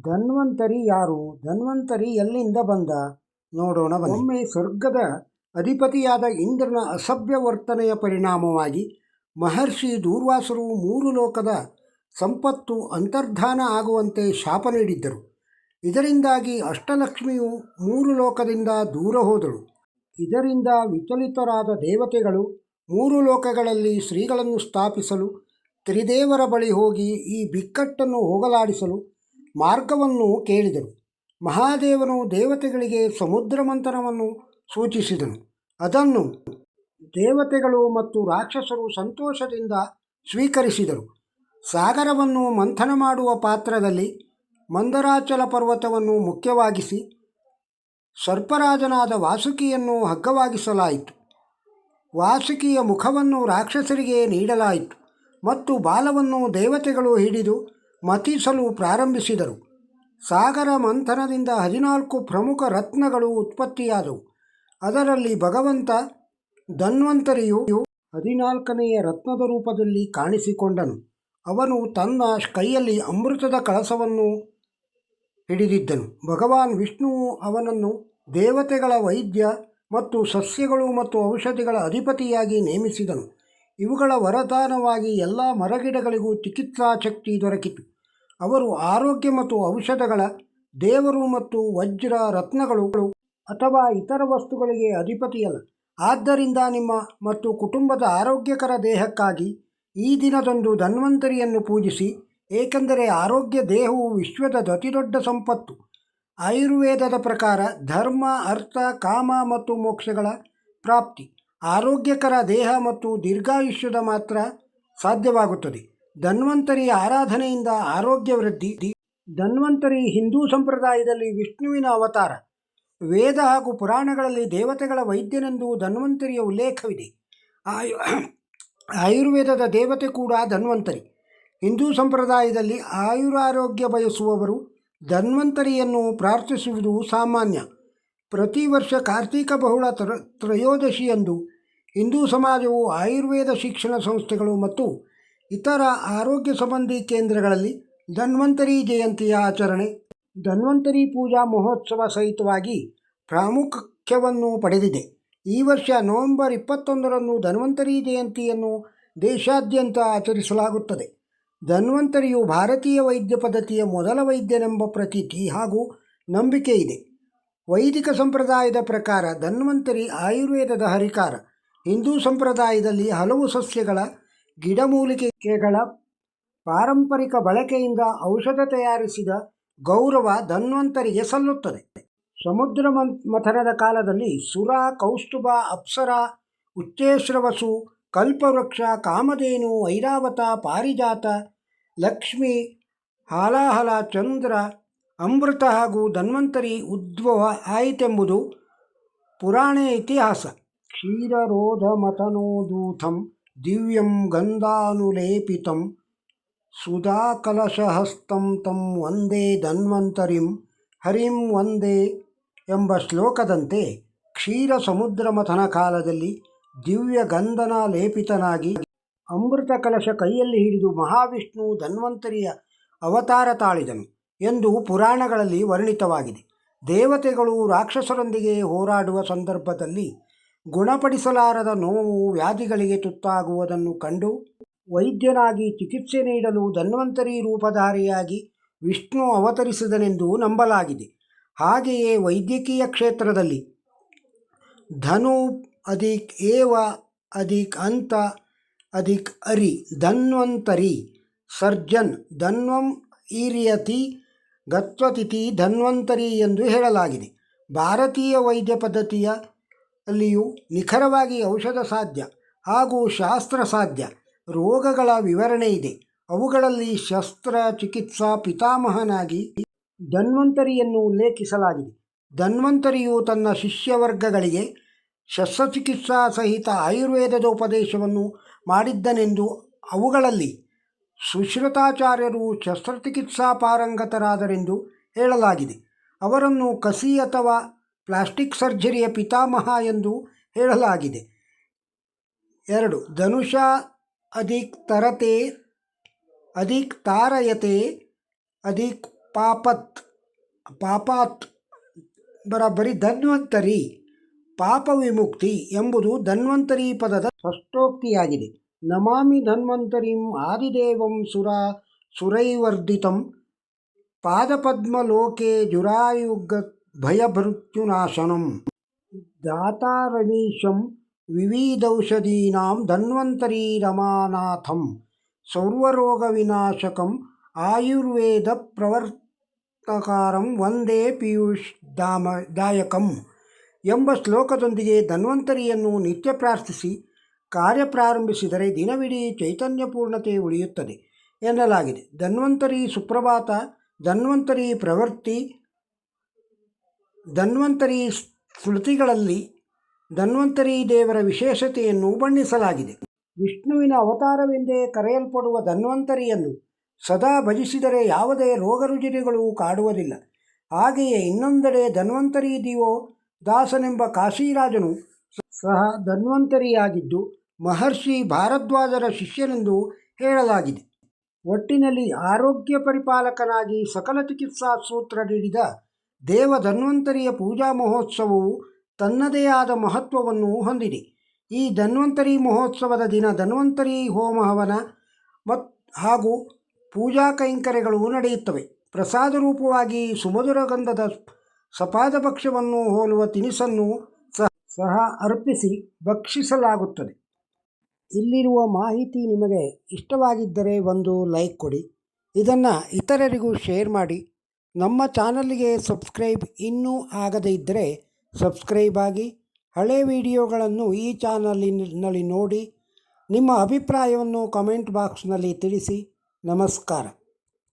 ಧನ್ವಂತರಿ ಯಾರು? ಧನ್ವಂತರಿ ಎಲ್ಲಿಂದ ಬಂದ? ನೋಡೋಣ. ಒಮ್ಮೆ ಸ್ವರ್ಗದ ಅಧಿಪತಿಯಾದ ಇಂದ್ರನ ಅಸಭ್ಯ ವರ್ತನೆಯ ಪರಿಣಾಮವಾಗಿ ಮಹರ್ಷಿ ದೂರ್ವಾಸರು ಮೂರು ಲೋಕದ ಸಂಪತ್ತು ಅಂತರ್ಧಾನ ಆಗುವಂತೆ ಶಾಪ ನೀಡಿದ್ದರು. ಇದರಿಂದಾಗಿ ಅಷ್ಟಲಕ್ಷ್ಮಿಯು ಮೂರು ಲೋಕದಿಂದ ದೂರ ಹೋದಳು. ಇದರಿಂದ ವಿಚಲಿತರಾದ ದೇವತೆಗಳು ಮೂರು ಲೋಕಗಳಲ್ಲಿ ಶ್ರೀಗಳನ್ನು ಸ್ಥಾಪಿಸಲು ತ್ರಿದೇವರ ಬಳಿ ಹೋಗಿ ಈ ಬಿಕ್ಕಟ್ಟನ್ನು ಹೋಗಲಾಡಿಸಲು ಮಾರ್ಗವನ್ನು ಕೇಳಿದರು ಮಹಾದೇವನು ದೇವತೆಗಳಿಗೆ ಸಮುದ್ರ ಮಂಥನವನ್ನು ಸೂಚಿಸಿದನು. ಅದನ್ನು ದೇವತೆಗಳು ಮತ್ತು ರಾಕ್ಷಸರು ಸಂತೋಷದಿಂದ ಸ್ವೀಕರಿಸಿದರು. ಸಾಗರವನ್ನು ಮಂಥನ ಮಾಡುವ ಪಾತ್ರದಲ್ಲಿ ಮಂದರಾಚಲ ಪರ್ವತವನ್ನು ಮುಖ್ಯವಾಗಿಸಿ ಸರ್ಪರಾಜನಾದ ವಾಸುಕಿಯನ್ನು ಹಗ್ಗವಾಗಿಸಲಾಯಿತು. ವಾಸುಕಿಯ ಮುಖವನ್ನು ರಾಕ್ಷಸರಿಗೆ ನೀಡಲಾಯಿತು ಮತ್ತು ಬಾಲವನ್ನು ದೇವತೆಗಳು ಹಿಡಿದು ಮತಿಸಲು ಪ್ರಾರಂಭಿಸಿದರು. ಸಾಗರ ಮಂಥನದಿಂದ ಹದಿನಾಲ್ಕು ಪ್ರಮುಖ ರತ್ನಗಳು ಉತ್ಪತ್ತಿಯಾದವು. ಅದರಲ್ಲಿ ಭಗವಂತ, ಧನ್ವಂತರಿಯು ಹದಿನಾಲ್ಕನೆಯ ರತ್ನದ ರೂಪದಲ್ಲಿ ಕಾಣಿಸಿಕೊಂಡನು. ಅವನು ತನ್ನ ಕೈಯಲ್ಲಿ ಅಮೃತದ ಕಳಸವನ್ನು ಹಿಡಿದಿದ್ದನು. ಭಗವಾನ್ ವಿಷ್ಣುವು ಅವನನ್ನು ದೇವತೆಗಳ ವೈದ್ಯ ಮತ್ತು ಸಸ್ಯಗಳು ಮತ್ತು ಔಷಧಿಗಳ ಅಧಿಪತಿಯಾಗಿ ನೇಮಿಸಿದನು. ಇವುಗಳ ವರದಾನವಾಗಿ ಎಲ್ಲ ಮರಗಿಡಗಳಿಗೂ ಚಿಕಿತ್ಸಾ ಶಕ್ತಿ ದೊರಕಿತು. ಅವರು ಆರೋಗ್ಯ ಮತ್ತು ಔಷಧಗಳ ದೇವರು ಮತ್ತು ವಜ್ರ ರತ್ನಗಳು ಅಥವಾ ಇತರ ವಸ್ತುಗಳಿಗೆ ಅಧಿಪತಿಯಲ್ಲ. ಆದ್ದರಿಂದ ನಿಮ್ಮ ಮತ್ತು ಕುಟುಂಬದ ಆರೋಗ್ಯಕರ ದೇಹಕ್ಕಾಗಿ ಈ ದಿನದಂದು ಧನ್ವಂತರಿಯನ್ನು ಪೂಜಿಸಿ, ಏಕೆಂದರೆ ಆರೋಗ್ಯ ದೇಹವು ವಿಶ್ವದ ಅತಿದೊಡ್ಡ ಸಂಪತ್ತು. ಆಯುರ್ವೇದದ ಪ್ರಕಾರ ಧರ್ಮ, ಅರ್ಥ, ಕಾಮ ಮತ್ತು ಮೋಕ್ಷಗಳ ಪ್ರಾಪ್ತಿ ಆರೋಗ್ಯಕರ ದೇಹ ಮತ್ತು ದೀರ್ಘಾಯುಷ್ಯದ ಮಾತ್ರ ಸಾಧ್ಯವಾಗುತ್ತದೆ. ಧನ್ವಂತರಿ ಆರಾಧನೆಯಿಂದ ಆರೋಗ್ಯ ವೃದ್ಧಿ. ಧನ್ವಂತರಿ ಹಿಂದೂ ಸಂಪ್ರದಾಯದಲ್ಲಿ ವಿಷ್ಣುವಿನ ಅವತಾರ. ವೇದ ಹಾಗೂ ಪುರಾಣಗಳಲ್ಲಿ ದೇವತೆಗಳ ವೈದ್ಯನೆಂದು ಧನ್ವಂತರಿಯ ಉಲ್ಲೇಖವಿದೆ. ಆಯು, ಆಯುರ್ವೇದದ ದೇವತೆ ಕೂಡ ಧನ್ವಂತರಿ. ಹಿಂದೂ ಸಂಪ್ರದಾಯದಲ್ಲಿ ಆಯುರಾರೋಗ್ಯ ಬಯಸುವವರು ಧನ್ವಂತರಿಯನ್ನು ಪ್ರಾರ್ಥಿಸುವುದು ಸಾಮಾನ್ಯ. ಪ್ರತಿ ವರ್ಷ ಕಾರ್ತೀಕ ಬಹುಳ ತ್ರ, ತ್ರಯೋದಶಿಯಂದು ಹಿಂದೂ ಸಮಾಜವು ಆಯುರ್ವೇದ ಶಿಕ್ಷಣ ಸಂಸ್ಥೆಗಳು ಮತ್ತು ಇತರ ಆರೋಗ್ಯ ಸಂಬಂಧಿ ಕೇಂದ್ರಗಳಲ್ಲಿ ಧನ್ವಂತರಿ ಜಯಂತಿಯ ಆಚರಣೆ, ಧನ್ವಂತರಿ ಪೂಜಾ ಮಹೋತ್ಸವ ಸಹಿತವಾಗಿ ಪ್ರಾಮುಖ್ಯವನ್ನು ಪಡೆದಿದೆ. ಈ ವರ್ಷ ನವೆಂಬರ್ ಇಪ್ಪತ್ತೊಂದರಂದು ಧನ್ವಂತರಿ ಜಯಂತಿಯನ್ನು ದೇಶಾದ್ಯಂತ ಆಚರಿಸಲಾಗುತ್ತದೆ. ಧನ್ವಂತರಿಯು ಭಾರತೀಯ ವೈದ್ಯ ಪದ್ಧತಿಯ ಮೊದಲ ವೈದ್ಯನೆಂಬ ಪ್ರತೀತಿ ಹಾಗೂ ನಂಬಿಕೆ ಇದೆ. ವೈದಿಕ ಸಂಪ್ರದಾಯದ ಪ್ರಕಾರ ಧನ್ವಂತರಿ ಆಯುರ್ವೇದದ ಹರಿಕಾರ, ಹಿಂದೂ ಸಂಪ್ರದಾಯದಲ್ಲಿ ಹಲವು ಸಸ್ಯಗಳ ಗಿಡಮೂಲಿಕೆಗಳ ಪಾರಂಪರಿಕ ಬಳಕೆಯಿಂದ ಔಷಧ ತಯಾರಿಸಿದ ಗೌರವ ಧನ್ವಂತರಿಗೆ ಸಲ್ಲುತ್ತದೆ. ಸಮುದ್ರ ಮಥನದ ಕಾಲದಲ್ಲಿ ಸುರ, ಕೌಸ್ತುಭ, ಅಪ್ಸರ, ಉಚ್ಚೇಶ್ರವಸು, ಕಲ್ಪವೃಕ್ಷ, ಕಾಮಧೇನು, ಐರಾವತ, ಪಾರಿಜಾತ, ಲಕ್ಷ್ಮಿ, ಹಾಲಾಹಲ, ಚಂದ್ರ, ಅಮೃತ ಹಾಗೂ ಧನ್ವಂತರಿ ಉದ್ಭವ ಆಯಿತೆಂಬುದು ಪುರಾಣ ಇತಿಹಾಸ. ಕ್ಷೀರರೋಧಮತನೋದೂತಂ ದಿವ್ಯಂ ಗಂಧಾನುಲೇಪಿತಂ ಸುಧಾಕಲಶಹಸ್తం ತಂ ವಂದೇ ಧನ್ವಂತರಿಂ ಹರಿಂ ವಂದೇ ಎಂಬ ಶ್ಲೋಕದಂತೆ ಕ್ಷೀರ ಸಮುದ್ರ ಮಥನ ಕಾಲದಲ್ಲಿ ದಿವ್ಯ ಗಂಧನ ಲೇಪಿತನಾಗಿ ಅಮೃತ ಕಲಶ ಕೈಯಲ್ಲಿ ಹಿಡಿದು ಮಹಾವಿಷ್ಣು ಧನ್ವಂತರಿಯ ಅವತಾರ ತಾಳಿದನು ಎಂದು ಪುರಾಣಗಳಲ್ಲಿ ವರ್ಣಿತವಾಗಿದೆ. ದೇವತೆಗಳು ರಾಕ್ಷಸರೊಂದಿಗೆ ಹೋರಾಡುವ ಸಂದರ್ಭದಲ್ಲಿ ಗುಣಪಡಿಸಲಾರದ ನೋವು ವ್ಯಾಧಿಗಳಿಗೆ ತುತ್ತಾಗುವುದನ್ನು ಕಂಡು ವೈದ್ಯನಾಗಿ ಚಿಕಿತ್ಸೆ ನೀಡಲು ಧನ್ವಂತರಿ ರೂಪಧಾರಿಯಾಗಿ ವಿಷ್ಣು ಅವತರಿಸಿದನೆಂದು ನಂಬಲಾಗಿದೆ. ಹಾಗೆಯೇ ವೈದ್ಯಕೀಯ ಕ್ಷೇತ್ರದಲ್ಲಿ ಧನು ಅಧಿಕ್ ಏವ ಅಧಿಕ್ ಅಂತ ಅಧಿಕ್ ಅರಿ ಧನ್ವಂತರಿ ಸರ್ಜನ್ ಧನ್ವಂ ಈರಿಯತಿ ಗತ್ವತಿಥಿ ಧನ್ವಂತರಿ ಎಂದು ಹೇಳಲಾಗಿದೆ. ಭಾರತೀಯ ವೈದ್ಯ ಪದ್ಧತಿಯ ಅಲ್ಲಿಯೂ ನಿಖರವಾಗಿ ಔಷಧ ಸಾಧ್ಯ ಹಾಗೂ ಶಾಸ್ತ್ರ ಸಾಧ್ಯ. ರೋಗಗಳ ವಿವರಣೆ ಇದೆ. ಅವುಗಳಲ್ಲಿ ಶಸ್ತ್ರ ಚಿಕಿತ್ಸಾ ಪಿತಾಮಹನಾಗಿ ಧನ್ವಂತರಿಯನ್ನು ಉಲ್ಲೇಖಿಸಲಾಗಿದೆ. ಧನ್ವಂತರಿಯು ತನ್ನ ಶಿಷ್ಯವರ್ಗಗಳಿಗೆ ಶಸ್ತ್ರಚಿಕಿತ್ಸಾ ಸಹಿತ ಆಯುರ್ವೇದದ ಉಪದೇಶವನ್ನು ಮಾಡಿದ್ದನೆಂದು ಅವುಗಳಲ್ಲಿ ಸುಶ್ರುತಾಚಾರ್ಯರು ಶಸ್ತ್ರಚಿಕಿತ್ಸಾ ಪಾರಂಗತರಾದರೆಂದು ಹೇಳಲಾಗಿದೆ. ಅವರನ್ನು ಕಸಿ ಅಥವಾ ಪ್ಲಾಸ್ಟಿಕ್ ಸರ್ಜರಿಯ ಪಿತಾಮಹ ಎಂದು ಹೇಳಲಾಗಿದೆ. ಎರಡು, ಧನುಷ ಅಧಿಕ್ ತರತೆ, ಅಧಿಕ್ ತಾರಯತೆ, ಅಧಿಕ್ ಪಾಪತ್, ಪಾಪಾತ್ ಬರಬರಿ ಧನ್ವಂತರಿ, ಪಾಪ ವಿಮುಕ್ತಿ ಎಂಬುದು ಧನ್ವಂತರಿ ಪದದ ಸ್ಪಷ್ಟೋಕ್ತಿಯಾಗಿದೆ ನಮಾಮಿ ಧನ್ವಂತರಿಂ ಆದಿದೇವಂ ಸುರ ಸುರೈವರ್ಧಿತಂ, ಪಾದಪದ್ಮಲೋಕೆ ಜುರಾಯುಗ ಭಯಭೃತ್ಯುನಾಶನಂ. ದಾತಾರಮೀಶಂ ವಿವಿಧೌಷಧೀನಾಂ ಧನ್ವಂತರಿ ರಮಾನಾಥಂ ಸರ್ವರೋಗವಿನಾಶಕಂ ಆಯುರ್ವೇದ ಪ್ರವರ್ತಕಾರಂ ವಂದೇ ಪಿಯೂಷ್ ದಾಮ ದಾಯಕಂ ಎಂಬ ಶ್ಲೋಕದೊಂದಿಗೆ ಧನ್ವಂತರಿಯನ್ನು ನಿತ್ಯ ಪ್ರಾರ್ಥಿಸಿ ಕಾರ್ಯ ಪ್ರಾರಂಭಿಸಿದರೆ ದಿನವಿಡೀ ಚೈತನ್ಯಪೂರ್ಣತೆ ಉಳಿಯುತ್ತದೆ ಎನ್ನಲಾಗಿದೆ. ಧನ್ವಂತರಿ ಸುಪ್ರಭಾತ, ಧನ್ವಂತರಿ ಪ್ರವೃತ್ತಿ ಧನ್ವಂತರಿ ಸ್ಮೃತಿಗಳಲ್ಲಿ ಧನ್ವಂತರಿ ದೇವರ ವಿಶೇಷತೆಯನ್ನು ಬಣ್ಣಿಸಲಾಗಿದೆ ವಿಷ್ಣುವಿನ ಅವತಾರವೆಂದೇ ಕರೆಯಲ್ಪಡುವ ಧನ್ವಂತರಿಯನ್ನು ಸದಾ ಭಜಿಸಿದರೆ ಯಾವುದೇ ರೋಗರುಜಿನಗಳು ಕಾಡುವುದಿಲ್ಲ. ಹಾಗೆಯೇ ಇನ್ನೊಂದೆಡೆ ಧನ್ವಂತರಿ ದಿವೋ ದಾಸನೆಂಬ ಕಾಶಿರಾಜನು ಸಹ ಧನ್ವಂತರಿಯಾಗಿದ್ದು ಮಹರ್ಷಿ ಭಾರದ್ವಾಜರ ಶಿಷ್ಯನೆಂದು ಹೇಳಲಾಗಿದೆ. ಒಟ್ಟಿನಲ್ಲಿ ಆರೋಗ್ಯ ಪರಿಪಾಲಕನಾಗಿ ಸಕಲ ಚಿಕಿತ್ಸಾ ಸೂತ್ರ ನೀಡಿದ ದೇವ ಧನ್ವಂತರಿಯ ಪೂಜಾ ಮಹೋತ್ಸವವು ತನ್ನದೇ ಆದ ಮಹತ್ವವನ್ನು ಹೊಂದಿದೆ. ಈ ಧನ್ವಂತರಿ ಮಹೋತ್ಸವದ ದಿನ ಧನ್ವಂತರಿ ಹೋಮ ಹವನ ಮತ್ತು ಹಾಗೂ ಪೂಜಾ ಕೈಂಕರ್ಯಗಳು ನಡೆಯುತ್ತವೆ. ಪ್ರಸಾದ ರೂಪವಾಗಿ ಸುಮಧುರ ಗಂಧದ ಸಪಾದ ಭಕ್ಷ್ಯವನ್ನು ಹೋಲುವ ತಿನಿಸನ್ನು ಸಹ ಸಹ ಅರ್ಪಿಸಿ ಭಕ್ಷಿಸಲಾಗುತ್ತದೆ. ಇಲ್ಲಿರುವ ಮಾಹಿತಿ ನಿಮಗೆ ಇಷ್ಟವಾಗಿದ್ದರೆ ಒಂದು ಲೈಕ್ ಕೊಡಿ. ಇದನ್ನು ಇತರರಿಗೂ ಶೇರ್ ಮಾಡಿ. ನಮ್ಮ ಚಾನಲ್ಗೆ ಸಬ್ಸ್ಕ್ರೈಬ್ ಇನ್ನೂ ಆಗದೇ ಇದ್ದರೆ ಸಬ್ಸ್ಕ್ರೈಬ್ ಆಗಿ, ಹಳೆ ವಿಡಿಯೋಗಳನ್ನು ಈ ಚಾನಲಿನಲ್ಲಿ ನೋಡಿ, ನಿಮ್ಮ ಅಭಿಪ್ರಾಯವನ್ನು ಕಮೆಂಟ್ ಬಾಕ್ಸ್ನಲ್ಲಿ ತಿಳಿಸಿ. ನಮಸ್ಕಾರ.